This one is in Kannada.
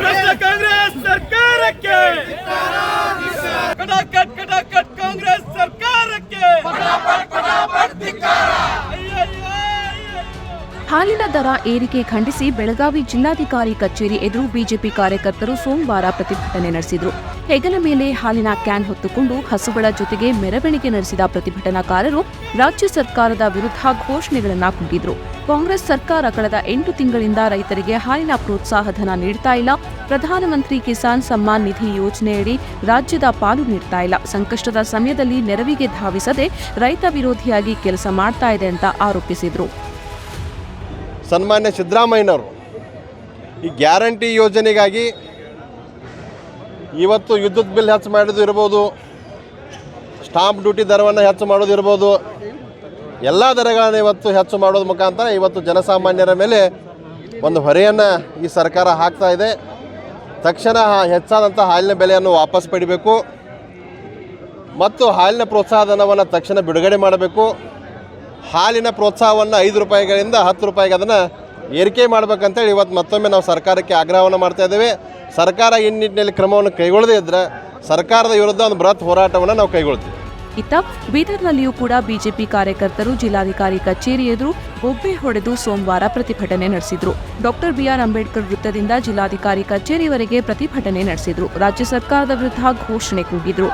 ಭ್ರಷ್ಟ ಕಾಂಗ್ರೆಸ್ ಸರ್ಕಾರಕ್ಕೆ. ಕಟಾಕಟ್ ಕಟಾಕಟ್ ಕಾಂಗ್ರೆಸ್ ಸರ್ಕಾರಕ್ಕೆ. ಹಾಲಿನ ದರ ಏರಿಕೆ ಖಂಡಿಸಿ ಬೆಳಗಾವಿ ಜಿಲ್ಲಾಧಿಕಾರಿ ಕಚೇರಿ ಎದುರು ಬಿಜೆಪಿ ಕಾರ್ಯಕರ್ತರು ಸೋಮವಾರ ಪ್ರತಿಭಟನೆ ನಡೆಸಿದರು. ಹೆಗಲ ಮೇಲೆ ಹಾಲಿನ ಕ್ಯಾನ್ ಹೊತ್ತುಕೊಂಡು ಹಸುಗಳ ಜೊತೆಗೆ ಮೆರವಣಿಗೆ ನಡೆಸಿದ ಪ್ರತಿಭಟನಾಕಾರರು ರಾಜ್ಯ ಸರ್ಕಾರದ ವಿರುದ್ಧ ಘೋಷಣೆಗಳನ್ನು ಕೂಗಿದ್ರು. ಕಾಂಗ್ರೆಸ್ ಸರ್ಕಾರ ಕಳೆದ ಎಂಟು ತಿಂಗಳಿಂದ ರೈತರಿಗೆ ಹಾಲಿನ ಪ್ರೋತ್ಸಾಹಧನ ನೀಡ್ತಾ ಇಲ್ಲ. ಪ್ರಧಾನಮಂತ್ರಿ ಕಿಸಾನ್ ಸಮ್ಮಾನ್ ನಿಧಿ ಯೋಜನೆಯಡಿ ರಾಜ್ಯದ ಪಾಲು ನೀಡ್ತಾ ಇಲ್ಲ. ಸಂಕಷ್ಟದ ಸಮಯದಲ್ಲಿ ನೆರವಿಗೆ ಧಾವಿಸದೆ ರೈತ ವಿರೋಧಿಯಾಗಿ ಕೆಲಸ ಮಾಡ್ತಾ ಇದೆ ಅಂತ ಆರೋಪಿಸಿದರು. ಸನ್ಮಾನ್ಯ ಸಿದ್ದರಾಮಯ್ಯನವರು, ಈ ಗ್ಯಾರಂಟಿ ಯೋಜನೆಗಾಗಿ ಇವತ್ತು ವಿದ್ಯುತ್ ಬಿಲ್ ಹೆಚ್ಚು ಮಾಡೋದು ಇರ್ಬೋದು, ಸ್ಟಾಂಪ್ ಡ್ಯೂಟಿ ದರವನ್ನು ಹೆಚ್ಚು ಮಾಡೋದು ಇರ್ಬೋದು ಎಲ್ಲ ದರಗಳನ್ನು ಇವತ್ತು ಹೆಚ್ಚು ಮಾಡೋದ್ರ ಮುಖಾಂತರ ಇವತ್ತು ಜನಸಾಮಾನ್ಯರ ಮೇಲೆ ಒಂದು ಹೊರೆಯನ್ನು ಈ ಸರ್ಕಾರ ಹಾಕ್ತಾ ಇದೆ. ತಕ್ಷಣ ಹೆಚ್ಚಾದಂಥ ಹಾಲಿನ ಬೆಲೆಯನ್ನು ವಾಪಸ್ ಪಡಿಬೇಕು. ಮತ್ತು ಹಾಲಿನ ಪ್ರೋತ್ಸಾಹಧನವನ್ನು ತಕ್ಷಣ ಬಿಡುಗಡೆ ಮಾಡಬೇಕು. ಹಾಲಿನ ಪ್ರೋತ್ಸಾಹವನ್ನು ಐದು ರೂಪಾಯಿಗಳಿಂದ ಹತ್ತು ರೂಪಾಯಿಗೆ ಅದನ್ನು ಏರಿಕೆ ಮಾಡಬೇಕಂತೇಳಿ ಇವತ್ತು ಮತ್ತೊಮ್ಮೆ ನಾವು ಸರ್ಕಾರಕ್ಕೆ ಆಗ್ರಹವನ್ನು ಮಾಡ್ತಾ ಇದ್ದೇವೆ. ಸರ್ಕಾರ ಈ ನಿಟ್ಟಿನಲ್ಲಿ ಕ್ರಮವನ್ನು ಕೈಗೊಳ್ಳದೇ ಇದ್ದರೆ ಸರ್ಕಾರದ ವಿರುದ್ಧ ಒಂದು ಬೃಹತ್ ಹೋರಾಟವನ್ನು ನಾವು ಕೈಗೊಳ್ತೀವಿ. ಇತ್ತ ಬೀದರ್ನಲ್ಲಿಯೂ ಕೂಡ ಬಿಜೆಪಿ ಕಾರ್ಯಕರ್ತರು ಜಿಲ್ಲಾಧಿಕಾರಿ ಕಚೇರಿ ಎದುರು ಬೊಬ್ಬೆ ಹೊಡೆದು ಸೋಮವಾರ ಪ್ರತಿಭಟನೆ ನಡೆಸಿದ್ರು. ಡಾಕ್ಟರ್ ಬಿಆರ್ ಅಂಬೇಡ್ಕರ್ ವೃತ್ತದಿಂದ ಜಿಲ್ಲಾಧಿಕಾರಿ ಕಚೇರಿವರೆಗೆ ಪ್ರತಿಭಟನೆ ನಡೆಸಿದ್ರು. ರಾಜ್ಯ ಸರ್ಕಾರದ ವಿರುದ್ಧ ಘೋಷಣೆ ಕೂಗಿದ್ರು.